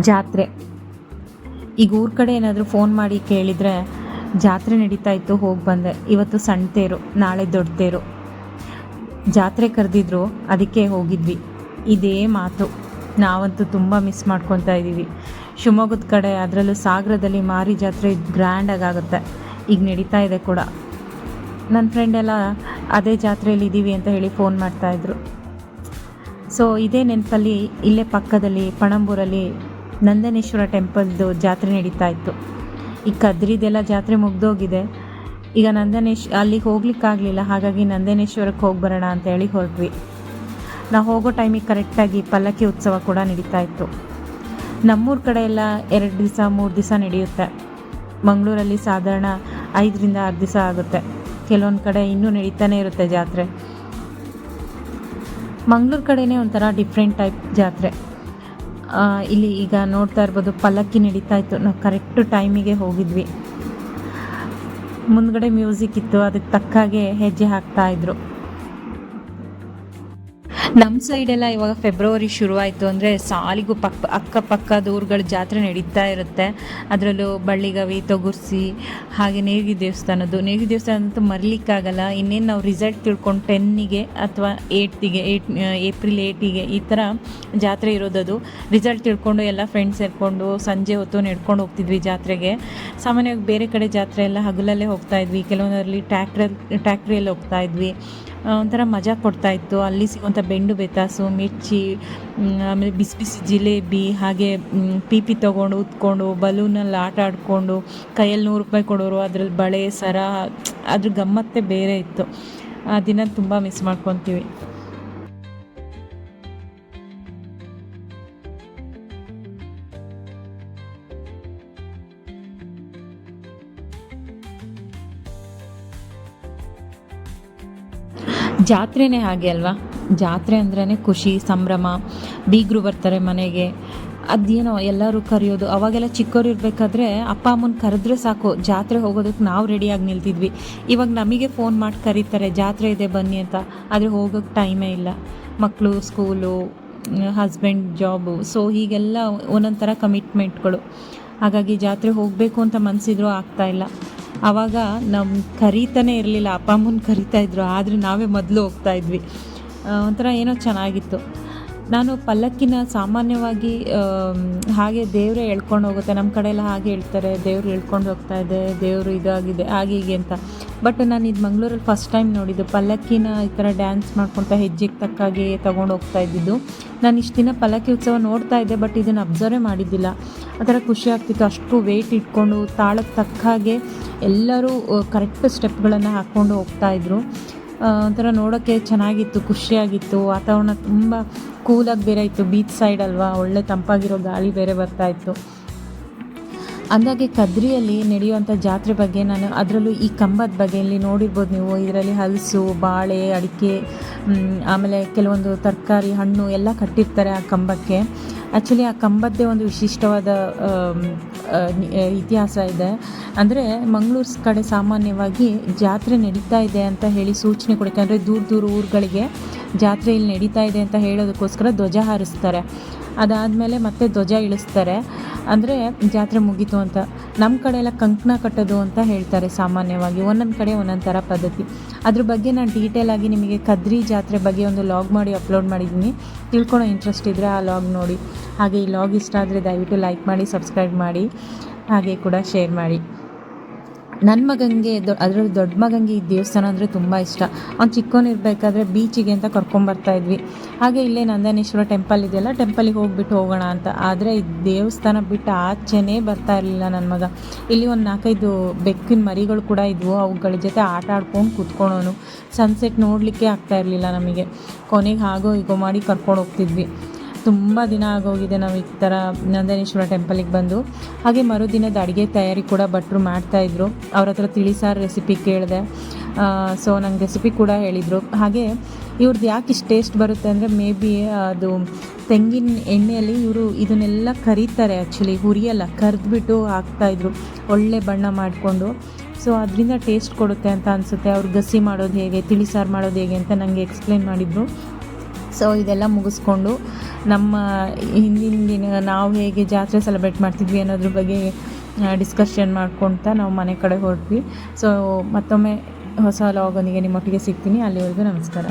ಜಾತ್ರೆ. ಈಗ ಊರ ಕಡೆ ಏನಾದರೂ ಫೋನ್ ಮಾಡಿ ಕೇಳಿದರೆ ಜಾತ್ರೆ ನಡೀತಾ ಇತ್ತು, ಹೋಗಿ ಬಂದೆ. ಇವತ್ತು ಸಣ್ಣ ತೇರು, ನಾಳೆ ದೊಡ್ಡ ತೇರು. ಜಾತ್ರೆ ಕರೆದಿದ್ರು, ಅದಕ್ಕೆ ಹೋಗಿದ್ವಿ. ಇದೇ ಮಾತು. ನಾವಂತೂ ತುಂಬ ಮಿಸ್ ಮಾಡ್ಕೊತಾ ಇದ್ದೀವಿ ಶಿವಮೊಗ್ಗದ ಕಡೆ ಅದರಲ್ಲೂ ಸಾಗರದಲ್ಲಿ ಮಾರಿ ಜಾತ್ರೆ ಗ್ರ್ಯಾಂಡಾಗಿ ಆಗುತ್ತೆ. ಈಗ ನಡೀತಾ ಇದೆ ಕೂಡ. ನನ್ನ ಫ್ರೆಂಡೆಲ್ಲ ಅದೇ ಜಾತ್ರೆಯಲ್ಲಿ ಇದ್ದೀವಿ ಅಂತ ಹೇಳಿ ಫೋನ್ ಮಾಡ್ತಾಯಿದ್ರು ಸೊ ಇದೇ ನೆನಪಲ್ಲಿ ಇಲ್ಲೇ ಪಕ್ಕದಲ್ಲಿ ಪಣಂಬೂರಲ್ಲಿ ನಂದನೇಶ್ವರ ಟೆಂಪಲ್ದು ಜಾತ್ರೆ ನಡೀತಾ ಇತ್ತು. ಈ ಕದ್ರಿದೆಲ್ಲ ಜಾತ್ರೆ ಮುಗ್ದೋಗಿದೆ. ಈಗ ನಂದನೇಶ್ ಅಲ್ಲಿಗೆ ಹೋಗ್ಲಿಕ್ಕಾಗಲಿಲ್ಲ. ಹಾಗಾಗಿ ನಂದನೇಶ್ವರಕ್ಕೆ ಹೋಗಿ ಬರೋಣ ಅಂತ ಹೇಳಿ ಹೊರಟ್ವಿ. ನಾವು ಹೋಗೋ ಟೈಮಿಗೆ ಕರೆಕ್ಟಾಗಿ ಪಲ್ಲಕ್ಕಿ ಉತ್ಸವ ಕೂಡ ನಡೀತಾ ಇತ್ತು. ನಮ್ಮೂರ ಕಡೆ ಎಲ್ಲ ಎರಡು ದಿವಸ, ಮೂರು ದಿವಸ ನಡೆಯುತ್ತೆ. ಮಂಗಳೂರಲ್ಲಿ ಸಾಧಾರಣ ಐದರಿಂದ ಆರು ದಿವಸ ಆಗುತ್ತೆ. ಕೆಲವೊಂದು ಕಡೆ ಇನ್ನೂ ನಡೀತಾನೆ ಇರುತ್ತೆ ಜಾತ್ರೆ. ಮಂಗಳೂರು ಕಡೆನೇ ಒಂಥರ ಡಿಫ್ರೆಂಟ್ ಟೈಪ್ ಜಾತ್ರೆ. ಇಲ್ಲಿ ಈಗ ನೋಡ್ತಾ ಇರ್ಬೋದು ಪಲ್ಲಕ್ಕಿ ನಡೀತಾ ಇತ್ತು. ನಾವು ಕರೆಕ್ಟ್ ಟೈಮಿಗೆ ಹೋಗಿದ್ವಿ. ಮುಂದ್ಗಡೆ ಮ್ಯೂಸಿಕ್ ಇತ್ತು. ಅದಕ್ಕೆ ತಕ್ಕಾಗೆ ಹೆಜ್ಜೆ ಹಾಕ್ತಾ ಇದ್ರು. ನಮ್ಮ ಸೈಡೆಲ್ಲ ಇವಾಗ ಫೆಬ್ರವರಿ ಶುರುವಾಯಿತು ಅಂದರೆ ಸಾಲಿಗೂ ಪಕ್ಕ ಅಕ್ಕಪಕ್ಕದ ಊರುಗಳ ಜಾತ್ರೆ ನಡೀತಾ ಇರುತ್ತೆ. ಅದರಲ್ಲೂ ಬಳ್ಳಿಗವಿ, ತೊಗುರ್ಸಿ, ಹಾಗೆ ನೇಗಿ ದೇವಸ್ಥಾನದ್ದು. ನೇಗಿ ದೇವಸ್ಥಾನ ಅಂತೂ ಮರಲಿಕ್ಕಾಗಲ್ಲ. ಇನ್ನೇನು ನಾವು ರಿಸಲ್ಟ್ ತಿಳ್ಕೊಂಡು ಟೆನ್ನಿಗೆ ಅಥವಾ ಏಯ್ಟಿಗೆ ಏಟ್ ಏಪ್ರಿಲ್ ಏಯ್ಟಿಗೆ ಈ ಥರ ಜಾತ್ರೆ ಇರೋದದು. ರಿಸಲ್ಟ್ ತಿಳ್ಕೊಂಡು ಎಲ್ಲ ಫ್ರೆಂಡ್ಸ್ ಸೇರಿಕೊಂಡು ಸಂಜೆ ಹೊತ್ತು ನಡ್ಕೊಂಡು ಹೋಗ್ತಿದ್ವಿ ಜಾತ್ರೆಗೆ. ಸಾಮಾನ್ಯವಾಗಿ ಬೇರೆ ಕಡೆ ಜಾತ್ರೆ ಎಲ್ಲ ಹಗಲಲ್ಲೇ ಹೋಗ್ತಾ ಇದ್ವಿ. ಕೆಲವೊಂದರಲ್ಲಿ ಟ್ಯಾಕ್ಟ್ರಲ್ಲಿ ಟ್ಯಾಕ್ಟ್ರಿಯಲ್ಲಿ ಹೋಗ್ತಾ ಇದ್ವಿ. ಒಂಥರ ಮಜಾ ಕೊಡ್ತಾ ಇತ್ತು. ಅಲ್ಲಿ ಸಿಗುವಂಥ ಬೆಂಡು ಬೆತಾಸು, ಮಿರ್ಚಿ ಆಮೇಲೆ ಬಿಸಿ ಬಿಸಿ ಜಿಲೇಬಿ, ಹಾಗೆ ಪಿ ಪಿ ತೊಗೊಂಡು, ಉತ್ಕೊಂಡು, ಬಲೂನಲ್ಲಿ ಆಟ ಆಡಿಕೊಂಡು, ಕೈಯಲ್ಲಿ ನೂರು ರೂಪಾಯಿ ಕೊಡೋರು, ಅದ್ರಲ್ಲಿ ಬಳೆ, ಸರ, ಅದ್ರ ಗಮ್ಮತ್ತೇ ಬೇರೆ ಇತ್ತು. ಆ ದಿನ ತುಂಬ ಮಿಸ್ ಮಾಡ್ಕೊತೀವಿ. ಜಾತ್ರೆನೇ ಹಾಗೆ ಅಲ್ವಾ? ಜಾತ್ರೆ ಅಂದ್ರೇ ಖುಷಿ, ಸಂಭ್ರಮ, ಬೀಗರು ಬರ್ತಾರೆ ಮನೆಗೆ. ಅದೇನೋ ಎಲ್ಲರೂ ಕರೆಯೋದು. ಅವಾಗೆಲ್ಲ ಚಿಕ್ಕವ್ರು ಇರಬೇಕಾದ್ರೆ ಅಪ್ಪ, ಅಮ್ಮನ ಕರೆದ್ರೆ ಸಾಕು. ಜಾತ್ರೆ ಹೋಗೋದಕ್ಕೆ ನಾವು ರೆಡಿಯಾಗಿ ನಿಲ್ತಿದ್ವಿ. ಇವಾಗ ನಮಗೆ ಫೋನ್ ಮಾಡಿ ಕರೀತಾರೆ, ಜಾತ್ರೆ ಇದೆ, ಬನ್ನಿ ಅಂತ. ಆದರೆ ಹೋಗೋಕ್ಕೆ ಟೈಮೇ ಇಲ್ಲ. ಮಕ್ಕಳು ಸ್ಕೂಲು ಹಸ್ಬೆಂಡ್ ಜಾಬು ಸೊ ಹೀಗೆಲ್ಲ ಒಂದೊಂದು ಥರ ಕಮಿಟ್ಮೆಂಟ್ಗಳು ಹಾಗಾಗಿ ಜಾತ್ರೆ ಹೋಗಬೇಕು ಅಂತ ಮನಸ್ಸಿದ್ರೂ ಆಗ್ತಾ ಇಲ್ಲ. ಆವಾಗ ನಮ್ಮ ಕರೀತಾನೆ ಇರಲಿಲ್ಲ, ಅಪ್ಪ ಅಮ್ಮನ ಕರಿತಾ ಇದ್ರು, ಆದರೆ ನಾವೇ ಮೊದಲು ಹೋಗ್ತಾ ಇದ್ವಿ. ಒಂಥರ ಏನೋ ಚೆನ್ನಾಗಿತ್ತು. ನಾನು ಪಲ್ಲಕ್ಕಿನ ಸಾಮಾನ್ಯವಾಗಿ ಹಾಗೆ ದೇವರೇ ಎಳ್ಕೊಂಡು ಹೋಗುತ್ತೆ. ನಮ್ಮ ಕಡೆಯೆಲ್ಲ ಹಾಗೆ ಹೇಳ್ತಾರೆ ದೇವ್ರು ಎಳ್ಕೊಂಡು ಹೋಗ್ತಾ ಇದೆ ದೇವರು ಇದಾಗಿದೆ ಹಾಗೆ ಹೀಗೆ ಅಂತ. ಬಟ್ ನಾನು ಇದು ಮಂಗಳೂರಲ್ಲಿ ಫಸ್ಟ್ ಟೈಮ್ ನೋಡಿದ್ದು ಪಲ್ಲಕ್ಕಿನ ಈ ಥರ ಡ್ಯಾನ್ಸ್ ಮಾಡ್ಕೊತಾ ಹೆಜ್ಜೆಗೆ ತಕ್ಕಾಗೆ ತೊಗೊಂಡು ಹೋಗ್ತಾ ಇದ್ದಿದ್ದು. ನಾನು ಇಷ್ಟು ದಿನ ಪಲ್ಲಕ್ಕಿ ಉತ್ಸವ ನೋಡ್ತಾ ಇದ್ದೆ ಬಟ್ ಇದನ್ನು ಅಬ್ಸರ್ವೇ ಮಾಡಿದ್ದಿಲ್ಲ. ಆ ಥರ ಖುಷಿ ಆಗ್ತಿತ್ತು. ಅಷ್ಟು ವೆಯ್ಟ್ ಇಟ್ಕೊಂಡು ತಾಳಕ್ಕೆ ತಕ್ಕ ಹಾಗೆ ಎಲ್ಲರೂ ಕರೆಕ್ಟ್ ಸ್ಟೆಪ್ಗಳನ್ನು ಹಾಕ್ಕೊಂಡು ಹೋಗ್ತಾ ಇದ್ರು. ಆ, ಒಂಥರ ನೋಡೋಕ್ಕೆ ಚೆನ್ನಾಗಿತ್ತು, ಖುಷಿಯಾಗಿತ್ತು. ವಾತಾವರಣ ತುಂಬ ಕೂಲಾಗಿ ಬೇರೆ ಇತ್ತು. ಬೀಚ್ ಸೈಡ್ ಅಲ್ವಾ, ಒಳ್ಳೆ ತಂಪಾಗಿರೋ ಗಾಳಿ ಬೇರೆ ಬರ್ತಾ ಇತ್ತು. ಅಂದಾಗೆ ಕದ್ರಿಯಲ್ಲಿ ನಡೆಯುವಂಥ ಜಾತ್ರೆ ಬಗ್ಗೆ ನಾನು ಅದರಲ್ಲೂ ಈ ಕಂಬದ ಬಗ್ಗೆ ಇಲ್ಲಿ ನೋಡಿರ್ಬೋದು ನೀವು. ಇದರಲ್ಲಿ ಹಲಸು, ಬಾಳೆ, ಅಡಿಕೆ ಆಮೇಲೆ ಕೆಲವೊಂದು ತರಕಾರಿ, ಹಣ್ಣು ಎಲ್ಲ ಕಟ್ಟಿರ್ತಾರೆ ಆ ಕಂಬಕ್ಕೆ. ಆ್ಯಕ್ಚುಲಿ ಆ ಕಂಬದ್ದೇ ಒಂದು ವಿಶಿಷ್ಟವಾದ ಇತಿಹಾಸ ಇದೆ. ಅಂದರೆ ಮಂಗಳೂರು ಕಡೆ ಸಾಮಾನ್ಯವಾಗಿ ಜಾತ್ರೆ ನಡೀತಾ ಇದೆ ಅಂತ ಹೇಳಿ ಸೂಚನೆ ಕೊಡುತ್ತೆ. ಅಂದರೆ ದೂರ ದೂರ ಊರುಗಳಿಗೆ ಜಾತ್ರೆ ಇಲ್ಲಿ ನಡೀತಾ ಇದೆ ಅಂತ ಹೇಳೋದಕ್ಕೋಸ್ಕರ ಧ್ವಜ ಹಾರಿಸ್ತಾರೆ. ಅದಾದಮೇಲೆ ಮತ್ತೆ ಧ್ವಜ ಇಳಿಸ್ತಾರೆ. ಅಂದರೆ ಜಾತ್ರೆ ಮುಗೀತು ಅಂತ. ನಮ್ಮ ಕಡೆ ಎಲ್ಲ ಕಂಕಣ ಕಟ್ಟೋದು ಅಂತ ಹೇಳ್ತಾರೆ ಸಾಮಾನ್ಯವಾಗಿ. ಒಂದೊಂದು ಕಡೆ ಒಂದೊಂದು ಥರ ಪದ್ಧತಿ. ಅದ್ರ ಬಗ್ಗೆ ನಾನು ಡೀಟೇಲ್ ಆಗಿ ನಿಮಗೆ ಕದ್ರಿ ಜಾತ್ರೆ ಬಗ್ಗೆ ಒಂದು ಲಾಗ್ ಮಾಡಿ ಅಪ್ಲೋಡ್ ಮಾಡಿದ್ದೀನಿ. ತಿಳ್ಕೊಳ್ಳೋ ಇಂಟ್ರೆಸ್ಟ್ ಇದ್ದರೆ ಆ ಲಾಗ್ ನೋಡಿ. ಹಾಗೆ ಈ ಲಾಗ್ ಇಷ್ಟ ಆದರೆ ದಯವಿಟ್ಟು ಲೈಕ್ ಮಾಡಿ ಸಬ್ಸ್ಕ್ರೈಬ್ ಮಾಡಿ. ಹಾಗೆ ಕೂಡ ಶೇರ್ ಮಾಡಿ. ನನ್ನ ಮಗಂಗೆ ದೊ, ಅದರಲ್ಲಿ ದೊಡ್ಡ ಮಗಂಗೆ ಈ ದೇವಸ್ಥಾನ ಅಂದರೆ ತುಂಬ ಇಷ್ಟ. ಅವ್ನು ಚಿಕ್ಕವನಿರ್ಬೇಕಾದ್ರೆ ಬೀಚಿಗೆ ಅಂತ ಕರ್ಕೊಂಬರ್ತಾ ಇದ್ವಿ. ಹಾಗೆ ಇಲ್ಲೇ ನಂದನೇಶ್ವರ ಟೆಂಪಲ್ ಇದೆಯಲ್ಲ ಟೆಂಪಲಿಗೆ ಹೋಗ್ಬಿಟ್ಟು ಹೋಗೋಣ ಅಂತ. ಆದರೆ ಈ ದೇವಸ್ಥಾನ ಬಿಟ್ಟು ಆಚೆನೇ ಬರ್ತಾ ಇರಲಿಲ್ಲ ನನ್ನ ಮಗ. ಇಲ್ಲಿ ಒಂದು ನಾಲ್ಕೈದು ಬೆಕ್ಕಿನ ಮರಿಗಳು ಕೂಡ ಇದ್ವು. ಅವುಗಳ ಜೊತೆ ಆಟ ಆಡ್ಕೊಂಡು ಕೂತ್ಕೊಳೋನು. ಸನ್ಸೆಟ್ ನೋಡಲಿಕ್ಕೆ ಆಗ್ತಾ ಇರಲಿಲ್ಲ ನಮಗೆ. ಕೊನೆಗೆ ಹಾಗೋ ಹೀಗೋ ಮಾಡಿ ಕರ್ಕೊಂಡು ಹೋಗ್ತಿದ್ವಿ. ತುಂಬ ದಿನ ಆಗೋಗಿದೆ ನಾವು ಈ ಥರ ನಂದನೇಶ್ವರ ಟೆಂಪಲಿಗೆ ಬಂದು. ಹಾಗೆ ಮರುದಿನದ ಅಡುಗೆ ತಯಾರಿ ಕೂಡ ಭಟ್ರು ಮಾಡ್ತಾಯಿದ್ರು ಅವ್ರ ಹತ್ರ ತಿಳಿಸಾರು ರೆಸಿಪಿ ಕೇಳಿದೆ. ಸೊ ನಂಗೆ ರೆಸಿಪಿ ಕೂಡ ಹೇಳಿದರು. ಹಾಗೆ ಇವ್ರದ್ದು ಯಾಕೆ ಇಷ್ಟು ಟೇಸ್ಟ್ ಬರುತ್ತೆ ಅಂದರೆ ಮೇ ಬಿ ಅದು ತೆಂಗಿನ ಎಣ್ಣೆಯಲ್ಲಿ ಇವರು ಇದನ್ನೆಲ್ಲ ಕರೀತಾರೆ ಆ್ಯಕ್ಚುಲಿ ಹುರಿಯಲ್ಲ, ಕರೆದ್ಬಿಟ್ಟು ಹಾಕ್ತಾಯಿದ್ರು ಒಳ್ಳೆ ಬಣ್ಣ ಮಾಡಿಕೊಂಡು. ಸೊ ಅದರಿಂದ ಟೇಸ್ಟ್ ಕೊಡುತ್ತೆ ಅಂತ ಅನಿಸುತ್ತೆ. ಅವ್ರು ಗಸಿ ಮಾಡೋದು ಹೇಗೆ ತಿಳಿಸಾರು ಮಾಡೋದು ಹೇಗೆ ಅಂತ ನನಗೆ ಎಕ್ಸ್ಪ್ಲೇನ್ ಮಾಡಿದರು. ಸೊ ಇದೆಲ್ಲ ಮುಗಿಸ್ಕೊಂಡು ನಮ್ಮ ಹಿಂದಿನ ದಿನ ನಾವು ಹೇಗೆ ಜಾತ್ರೆ ಸೆಲೆಬ್ರೇಟ್ ಮಾಡ್ತಿದ್ವಿ ಅನ್ನೋದ್ರ ಬಗ್ಗೆ ಡಿಸ್ಕಷನ್ ಮಾಡ್ಕೊಳ್ತಾ ನಾವು ಮನೆ ಕಡೆ ಹೊರಟ್ವಿ ಸೊ ಮತ್ತೊಮ್ಮೆ ಹೊಸ ಲಾಗೊಂದಿಗೆ ನಿಮ್ಮೊಟ್ಟಿಗೆ ಸಿಗ್ತೀನಿ. ಅಲ್ಲಿವರೆಗೂ ನಮಸ್ಕಾರ.